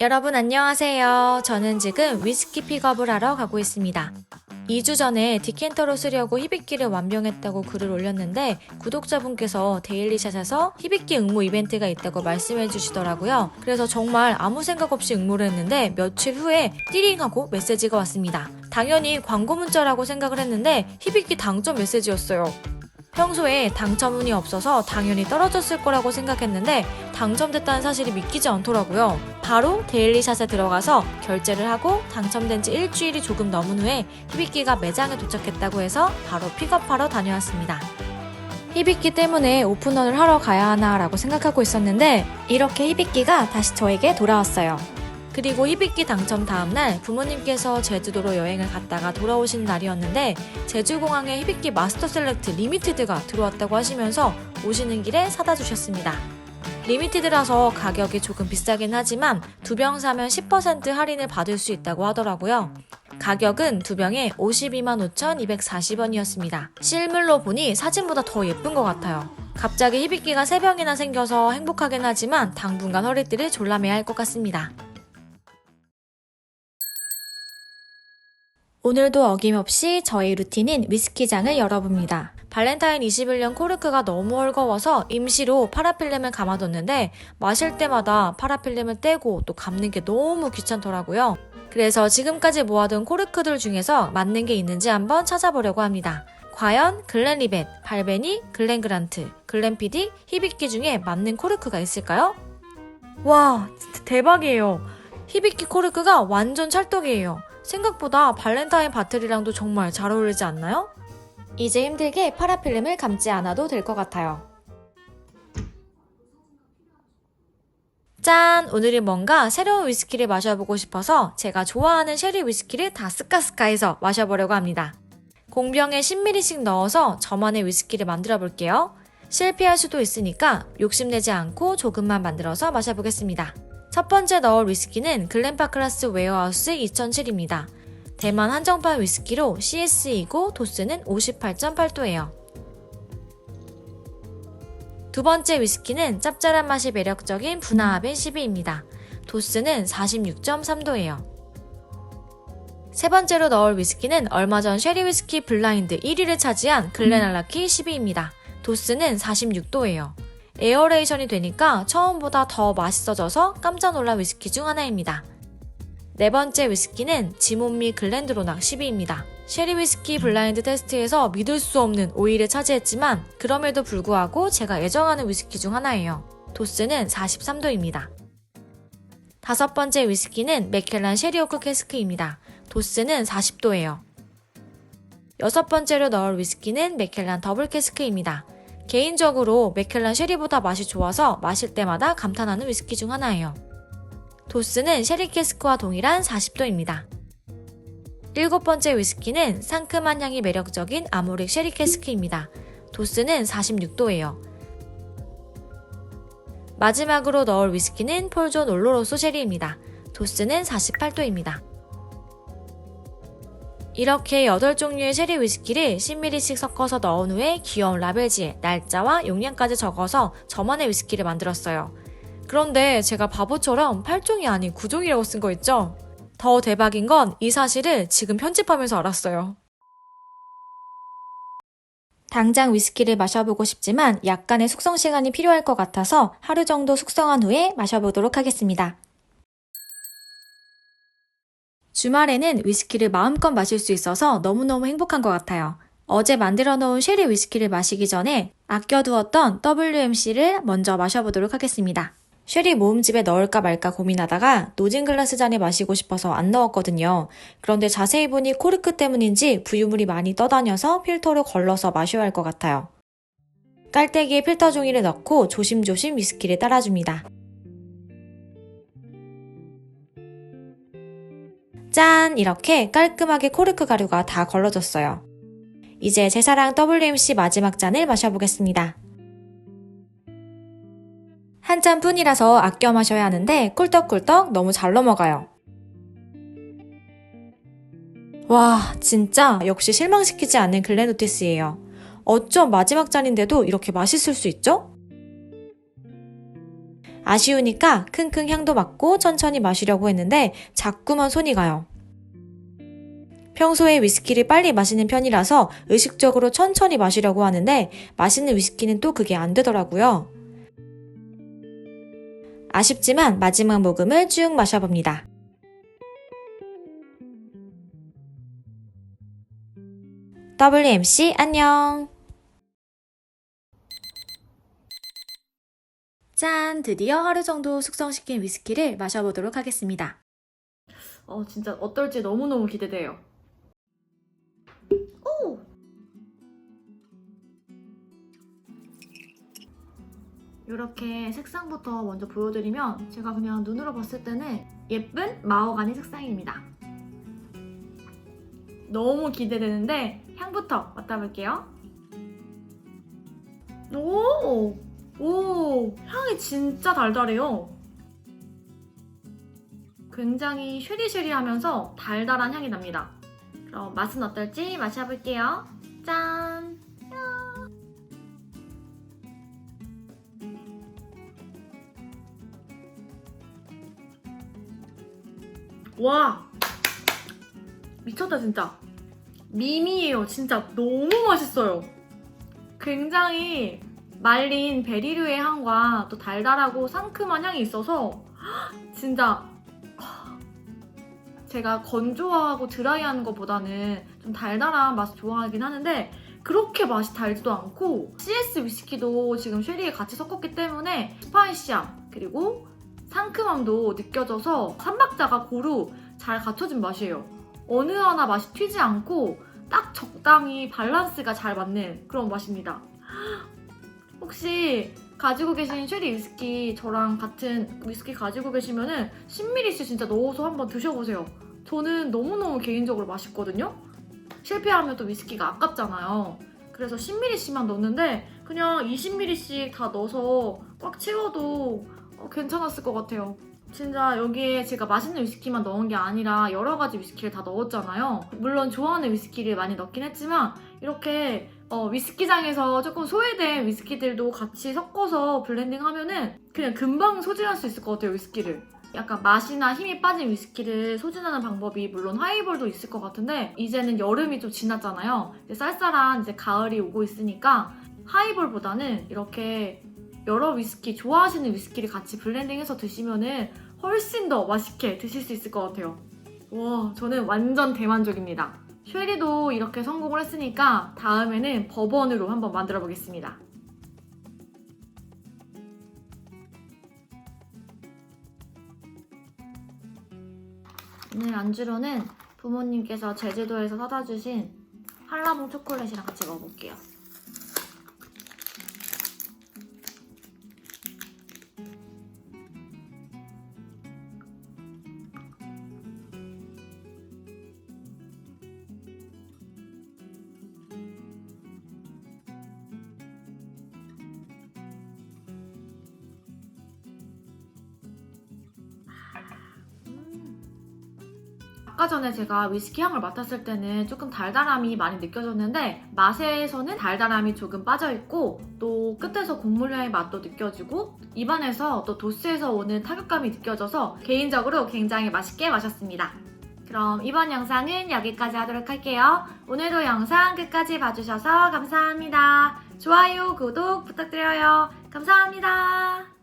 여러분 안녕하세요. 저는 지금 위스키 픽업을 하러 가고 있습니다. 2주 전에 디켄터로 쓰려고 히비키를 완병했다고 글을 올렸는데 구독자분께서 데일리샷에서 히비키 응모 이벤트가 있다고 말씀해 주시더라고요. 그래서 정말 아무 생각 없이 응모를 했는데 며칠 후에 띠링하고 메시지가 왔습니다. 당연히 광고 문자라고 생각을 했는데 히비키 당첨 메시지였어요. 평소에 당첨 운이 없어서 당연히 떨어졌을 거라고 생각했는데 당첨됐다는 사실이 믿기지 않더라고요. 바로 데일리샷에 들어가서 결제를 하고 당첨된 지 일주일이 조금 넘은 후에 히비키가 매장에 도착했다고 해서 바로 픽업하러 다녀왔습니다. 히비키 때문에 오픈런을 하러 가야 하나 라고 생각하고 있었는데 이렇게 히비키가 다시 저에게 돌아왔어요. 그리고 히비키 당첨 다음날 부모님께서 제주도로 여행을 갔다가 돌아오신 날이었는데 제주공항에 히비키 마스터 셀렉트 리미티드가 들어왔다고 하시면서 오시는 길에 사다 주셨습니다. 리미티드라서 가격이 조금 비싸긴 하지만 두 병 사면 10% 할인을 받을 수 있다고 하더라고요. 가격은 두 병에 52만 5,240원이었습니다. 실물로 보니 사진보다 더 예쁜 것 같아요. 갑자기 히비키가 3병이나 생겨서 행복하긴 하지만 당분간 허리띠를 졸라매야 할 것 같습니다. 오늘도 어김없이 저의 루틴인 위스키장을 열어봅니다. 발렌타인 21년 코르크가 너무 헐거워서 임시로 파라필름을 감아뒀는데 마실 때마다 파라필름을 떼고 또 감는 게 너무 귀찮더라고요. 그래서 지금까지 모아둔 코르크들 중에서 맞는 게 있는지 한번 찾아보려고 합니다. 과연 글렌리벳, 발베니, 글렌그란트, 글렌피디, 히비키 중에 맞는 코르크가 있을까요? 와, 대박이에요. 히비키 코르크가 완전 찰떡이에요. 생각보다 발렌타인 바틀이랑도 정말 잘 어울리지 않나요? 이제 힘들게 파라필름을 감지 않아도 될 것 같아요. 짠! 오늘은 뭔가 새로운 위스키를 마셔보고 싶어서 제가 좋아하는 쉐리 위스키를 다 스카스카해서 마셔보려고 합니다. 공병에 10ml씩 넣어서 저만의 위스키를 만들어 볼게요. 실패할 수도 있으니까 욕심내지 않고 조금만 만들어서 마셔보겠습니다. 첫 번째 넣을 위스키는 글렌파클라스 웨어하우스 2007입니다. 대만 한정판 위스키로 CS이고 도수는 58.8도예요. 두 번째 위스키는 짭짤한 맛이 매력적인 부나하벤 12입니다. 도수는 46.3도예요. 세 번째로 넣을 위스키는 얼마 전 쉐리 위스키 블라인드 1위를 차지한 글렌알라키 12입니다. 도수는 46도예요. 에어레이션이 되니까 처음보다 더 맛있어져서 깜짝 놀란 위스키 중 하나입니다. 네 번째 위스키는 지몬미 글렌드로낙 12입니다. 쉐리 위스키 블라인드 테스트에서 믿을 수 없는 5위를 차지했지만 그럼에도 불구하고 제가 애정하는 위스키 중 하나예요. 도스는 43도입니다. 다섯 번째 위스키는 맥켈란 쉐리오크 캐스크입니다. 도스는 40도예요. 여섯 번째로 넣을 위스키는 맥켈란 더블 캐스크입니다. 개인적으로 맥켈란 쉐리보다 맛이 좋아서 마실 때마다 감탄하는 위스키 중 하나예요. 도스는 쉐리 캐스크와 동일한 40도입니다. 일곱 번째 위스키는 상큼한 향이 매력적인 아모릭 쉐리 캐스크입니다. 도스는 46도예요. 마지막으로 넣을 위스키는 폴존 올로로소 쉐리입니다. 도스는 48도입니다. 이렇게 8종류의 쉐리 위스키를 10ml씩 섞어서 넣은 후에 귀여운 라벨지에 날짜와 용량까지 적어서 저만의 위스키를 만들었어요. 그런데 제가 바보처럼 8종이 아닌 9종이라고 쓴 거 있죠? 더 대박인 건 이 사실을 지금 편집하면서 알았어요. 당장 위스키를 마셔보고 싶지만 약간의 숙성 시간이 필요할 것 같아서 하루 정도 숙성한 후에 마셔보도록 하겠습니다. 주말에는 위스키를 마음껏 마실 수 있어서 너무너무 행복한 것 같아요. 어제 만들어 놓은 쉐리 위스키를 마시기 전에 아껴두었던 WMC를 먼저 마셔보도록 하겠습니다. 쉐리 모음집에 넣을까 말까 고민하다가 노진 글라스 잔에 마시고 싶어서 안 넣었거든요. 그런데 자세히 보니 코르크 때문인지 부유물이 많이 떠다녀서 필터로 걸러서 마셔야 할 것 같아요. 깔때기에 필터 종이를 넣고 조심조심 위스키를 따라줍니다. 짠! 이렇게 깔끔하게 코르크 가루가 다 걸러졌어요. 이제 제 사랑 WMC 마지막 잔을 마셔보겠습니다. 한 잔 뿐이라서 아껴 마셔야 하는데 꿀떡꿀떡 너무 잘 넘어가요. 와, 진짜 역시 실망시키지 않는 글렌오티스예요. 어쩜 마지막 잔인데도 이렇게 맛있을 수 있죠? 아쉬우니까 킁킁 향도 맡고 천천히 마시려고 했는데 자꾸만 손이 가요. 평소에 위스키를 빨리 마시는 편이라서 의식적으로 천천히 마시려고 하는데 맛있는 위스키는 또 그게 안 되더라고요. 아쉽지만 마지막 모금을 쭉 마셔봅니다. WMC 안녕! 짠! 드디어 하루 정도 숙성시킨 위스키를 마셔보도록 하겠습니다. 어, 진짜 어떨지 너무너무 기대돼요. 오! 이렇게 색상부터 먼저 보여드리면 제가 그냥 눈으로 봤을 때는 예쁜 마호가니 색상입니다. 너무 기대되는데 향부터 맡아볼게요. 오! 오! 향이 진짜 달달해요. 굉장히 쉐리쉐리하면서 달달한 향이 납니다. 그럼 맛은 어떨지 마셔볼게요. 짠! 와! 미쳤다 진짜. 미미예요. 진짜 너무 맛있어요. 굉장히 말린 베리류의 향과 또 달달하고 상큼한 향이 있어서 진짜 제가 건조하고 드라이하는 것보다는 좀 달달한 맛을 좋아하긴 하는데 그렇게 맛이 달지도 않고 CS 위스키도 지금 쉐리에 같이 섞었기 때문에 스파이시함 그리고 상큼함도 느껴져서 삼박자가 고루 잘 갖춰진 맛이에요. 어느 하나 맛이 튀지 않고 딱 적당히 밸런스가 잘 맞는 그런 맛입니다. 혹시 가지고 계신 쉐리 위스키 저랑 같은 위스키 가지고 계시면은 10ml씩 진짜 넣어서 한번 드셔보세요. 저는 너무너무 개인적으로 맛있거든요. 실패하면 또 위스키가 아깝잖아요. 그래서 10ml씩만 넣는데 그냥 20ml씩 다 넣어서 꽉 채워도 어, 괜찮았을 것 같아요. 진짜 여기에 제가 맛있는 위스키만 넣은 게 아니라 여러 가지 위스키를 다 넣었잖아요. 물론 좋아하는 위스키를 많이 넣긴 했지만 이렇게 어, 위스키장에서 조금 소외된 위스키들도 같이 섞어서 블렌딩 하면은 그냥 금방 소진할 수 있을 것 같아요, 위스키를. 약간 맛이나 힘이 빠진 위스키를 소진하는 방법이 물론 하이볼도 있을 것 같은데 이제는 여름이 좀 지났잖아요. 이제 쌀쌀한 이제 가을이 오고 있으니까 하이볼보다는 이렇게 여러 위스키 좋아하시는 위스키를 같이 블렌딩해서 드시면은 훨씬 더 맛있게 드실 수 있을 것 같아요. 와, 저는 완전 대만족입니다. 쉐리도 이렇게 성공을 했으니까 다음에는 버번으로 한번 만들어 보겠습니다. 오늘 안주로는 부모님께서 제주도에서 사다 주신 한라봉 초콜릿이랑 같이 먹어볼게요. 아까 전에 제가 위스키 향을 맡았을 때는 조금 달달함이 많이 느껴졌는데 맛에서는 달달함이 조금 빠져있고 또 끝에서 곡물향의 맛도 느껴지고 입안에서 또 도스에서 오는 타격감이 느껴져서 개인적으로 굉장히 맛있게 마셨습니다. 그럼 이번 영상은 여기까지 하도록 할게요. 오늘도 영상 끝까지 봐주셔서 감사합니다. 좋아요, 구독 부탁드려요. 감사합니다.